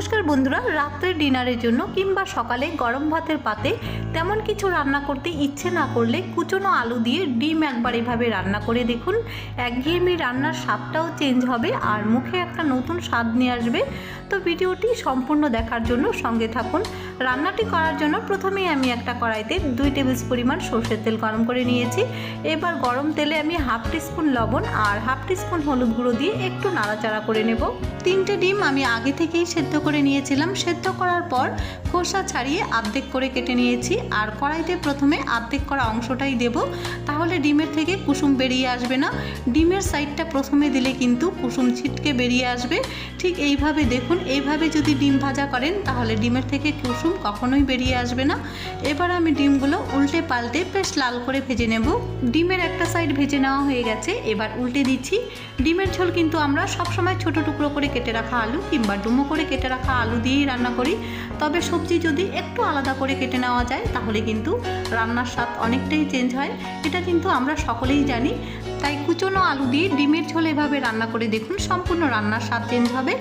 নমস্কার বন্ধুরা রাত্রের ডিনারের জন্য কিংবা সকালে গরম ভাতের পাতে তেমন কিছু রান্না করতে ইচ্ছে না করলে কুচনো আলু দিয়ে ডিম একবার এভাবে রান্না করে দেখুন। একঘেয়েমি রান্নার স্বাদটাও চেঞ্জ হবে আর মুখে একটা নতুন স্বাদ নিয়ে আসবে। তো ভিডিওটি সম্পূর্ণ দেখার জন্য সঙ্গে থাকুন। রান্নাটি করার জন্য প্রথমেই আমি একটা কড়াইতে দুই টেবিল পরিমাণ সর্ষের তেল গরম করে নিয়েছি। এবার গরম তেলে আমি হাফ টিস্পুন লবণ আর হাফ টিস্পুন হলুদ গুঁড়ো দিয়ে একটু নাড়াচাড়া করে নেব। তিনটে ডিম আমি আগে থেকেই সেদ্ধ করে নিয়েছিলাম, সেদ্ধ করার পর খোসা ছাড়িয়ে আর্ধেক করে কেটে নিয়েছি। আর কড়াইতে প্রথমে আর্ধেক করা অংশটাই দেব, তাহলে ডিমের থেকে কুসুম বেরিয়ে আসবে না। ডিমের সাইডটা প্রথমে দিলে কিন্তু কুসুম ছিটকে বেরিয়ে আসবে। ঠিক এইভাবে দেখুন, এইভাবে যদি ডিম ভাজা করেন, তাহলে ডিমের থেকে কুসুম কখনোই বেরিয়ে আসবে না। এবার আমি ডিমগুলো উল্টে পাল্টে বেশ লাল করে ভেজে নেব। ডিমের একটা সাইড ভেজে নেওয়া হয়ে গেছে, এবার উল্টে দিচ্ছি। ডিমের ঝোল কিন্তু আমরা সবসময় ছোট টুকরো করে কেটে রাখা আলু কিংবা ডুমো করে কেটে রাখা আলু দিয়েই রান্না করি। তবে সবজি যদি একটু আলাদা করে কেটে নেওয়া যায়, তাহলে কিন্তু রান্নার স্বাদ অনেকটাই চেঞ্জ হয়। এটা কিন্তু আমরা সকলেই জানি। তাই কুচনো আলু দিয়ে ডিমের ঝোল এভাবে রান্না করে দেখুন, সম্পূর্ণ রান্নার স্বাদ চেঞ্জ হবে।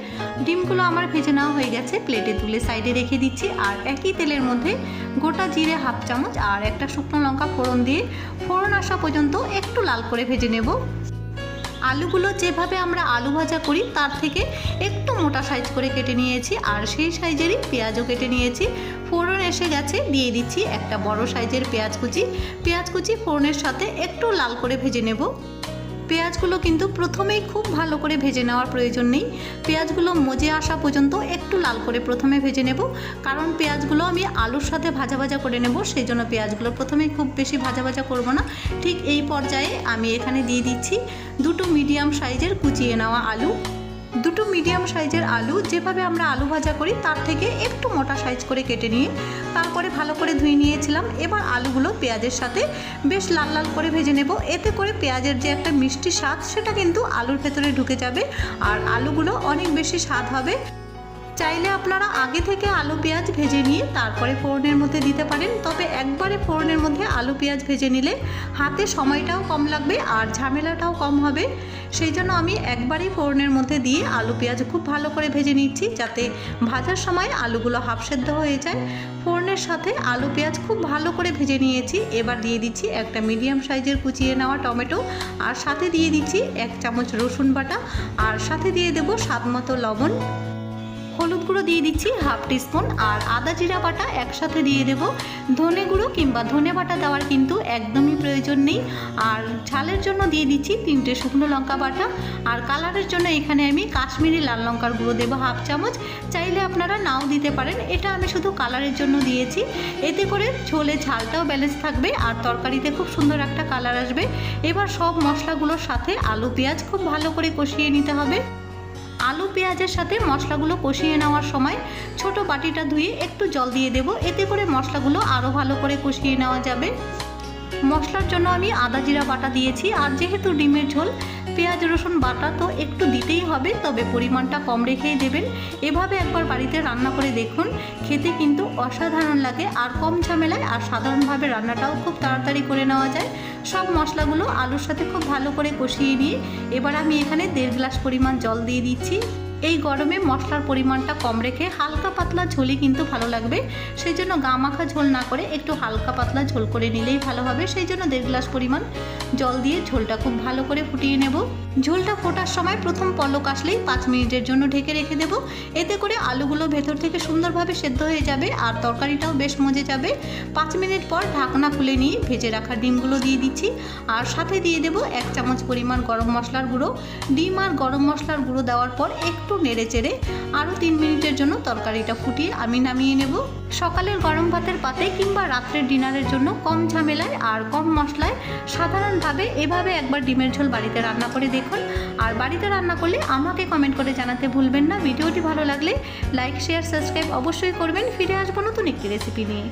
ডিমগুলো আমার ভেজে নেওয়া হয়ে গেছে প্লেটে তুলে সাইডে রেখে দিচ্ছি। আর একই তেলের মধ্যে গোটা জিরে হাফ চামচ আর একটা শুকনো লঙ্কা ফোড়ন দিয়ে ফোড়ন আসা পর্যন্ত একটু লাল করে ভেজে নেব। আলুগুলো যেভাবে আমরা আলু ভাজা করি, তার থেকে একটু মোটা সাইজ করে কেটে নিয়েছি, আর সেই সাইজেরই পেঁয়াজও কেটে নিয়েছি। ফোড়ন এসে গেছে, দিয়ে দিচ্ছি একটা বড় সাইজের পেঁয়াজ কুচি। পেঁয়াজ কুচি ফোড়নের সাথে একটু লাল করে ভেজে নেব। পেঁয়াজগুলো কিন্তু প্রথমেই খুব ভালো করে ভেজে নেওয়ার প্রয়োজন নেই। পেঁয়াজগুলো মজে আসা পর্যন্ত একটু লাল করে প্রথমে ভেজে নেব। কারণ পেঁয়াজগুলো আমি আলুর সাথে ভাজা ভাজা করে নেব, সেই জন্য পেঁয়াজগুলো প্রথমেই খুব বেশি ভাজা ভাজা করব না। ঠিক এই পর্যায়ে আমি এখানে দিয়ে দিচ্ছি দুটো মিডিয়াম সাইজের কুচিয়ে নেওয়া আলু। দুটো মিডিয়াম সাইজের আলু যেভাবে আমরা আলু ভাজা করি, তার থেকে একটু মোটা সাইজ করে কেটে নিয়ে তারপরে ভালো করে ধুয়ে নিয়েছিলাম। এবার আলুগুলো পেঁয়াজের সাথে বেশ লাল লাল করে ভেজে নেব। এতে করে পেঁয়াজের যে একটা মিষ্টি স্বাদ, সেটা কিন্তু আলুর ভেতরে ঢুকে যাবে। আর আলুগুলো অনেক বেশি স্বাদ হবে। চাইলে আপনারা আগে থেকে আলু, পেঁয়াজ ভেজে নিয়ে তারপরে ফোড়নের মধ্যে দিতে পারেন। তবে একবারে ফোড়নের মধ্যে আলু, পেঁয়াজ ভেজে নিলে হাতে সময়টাও কম লাগবে আর ঝামেলাটাও কম হবে। সেই জন্য আমি একবারেই ফোড়নের মধ্যে দিয়ে আলু, পেঁয়াজ খুব ভালো করে ভেজে নিচ্ছি যাতে ভাজার সময় আলুগুলো হাফ সেদ্ধ হয়ে যায়। ফোড়নের সাথে আলু, পেঁয়াজ খুব ভালো করে ভেজে নিয়েছি। এবার দিয়ে দিচ্ছি একটা মিডিয়াম সাইজের কুচিয়ে নেওয়া টমেটো আর সাথে দিয়ে দিচ্ছি এক চামচ রসুন বাটা। আর সাথে দিয়ে দেবো স্বাদ মতো লবণ। হলুদ গুঁড়ো দিয়ে দিচ্ছি হাফ টিস্পুন আর আদা জিরা বাটা একসাথে দিয়ে দেব। ধনে গুঁড়ো কিংবা ধনে বাটা দেওয়ার কিন্তু একদমই প্রয়োজন নেই। আর ঝালের জন্য দিয়ে দিচ্ছি তিনটে শুকনো লঙ্কা বাটা। আর কালারের জন্য এখানে আমি কাশ্মীরি লাল লঙ্কার গুঁড়ো দেবো হাফ চামচ। চাইলে আপনারা নাও দিতে পারেন। এটা আমি শুধু কালারের জন্য দিয়েছি। এতে করে ঝোলে ঝালটাও ব্যালেন্স থাকবে আর তরকারিতে খুব সুন্দর একটা কালার আসবে। এবার সব মশলাগুলোর সাথে আলু, পেঁয়াজ খুব ভালো করে কষিয়ে নিতে হবে। আলু পেঁয়াজের সাথে মশলাগুলো কষিয়ে নেওয়ার সময় ছোট বাটিটা ধুয়ে একটু জল দিয়ে দেব। এতে করে মশলাগুলো আরও ভালো করে কষিয়ে নেওয়া যাবে। মশলার জন্য আমি আদা জিরা বাটা দিয়েছি। আর যেহেতু ডিমের ঝোল পেঁয়াজ, রসুন, বাটা তো একটু দিতেই হবে, তবে পরিমাণটা কম রেখেই দেবেন। এভাবে একবার বাড়িতে রান্না করে দেখুন, খেতে কিন্তু অসাধারণ লাগে, আর কম ঝামেলায় আর সাধারণভাবে রান্নাটাও খুব তাড়াতাড়ি করে নেওয়া যায়। সব মশলাগুলো আলুর সাথে খুব ভালো করে কষিয়ে নিয়ে, এবার আমি এখানে দেড় গ্লাস পরিমাণ জল দিয়ে দিচ্ছি। এই গরমে মশলার পরিমাণটা কম রেখে হালকা পাতলা ঝোলই কিন্তু ভালো লাগবে। সেই জন্য গা মাখা ঝোল না করে একটু হালকা পাতলা ঝোল করে নিলেই ভালো হবে। সেই জন্য দেড় গ্লাস পরিমাণ জল দিয়ে ঝোলটা খুব ভালো করে ফুটিয়ে নেব। ঝোলটা ফোটার সময় প্রথম পলক আসলেই পাঁচ মিনিটের জন্য ঢেকে রেখে দেব। এতে করে আলুগুলো ভেতর থেকে সুন্দরভাবে সেদ্ধ হয়ে যাবে আর তরকারিটাও বেশ মজে যাবে। পাঁচ মিনিট পর ঢাকনা খুলে নিয়ে ভেজে রাখা ডিমগুলো দিয়ে দিচ্ছি। আর সাথে দিয়ে দেব এক চামচ পরিমাণ গরম মশলার গুঁড়ো। ডিম আর গরম মশলার গুঁড়ো দেওয়ার পর একটু নেড়ে চেড়ে আরও তিন মিনিটের জন্য তরকারিটা ফুটিয়ে আমি নামিয়ে নেব। সকালের গরম ভাতের পাতে কিংবা রাত্রের ডিনারের জন্য কম ঝামেলায় আর কম মশলায় সাধারণভাবে এভাবে একবার ডিমের ঝোল বাড়িতে রান্না করে দেখুন। আর বাড়িতে রান্না করলে আমাকে কমেন্ট করে জানাতে ভুলবেন না। ভিডিওটি ভালো লাগলে লাইক শেয়ার সাবস্ক্রাইব অবশ্যই করবেন। ফিরে আসব নতুন একটি রেসিপি নিয়ে।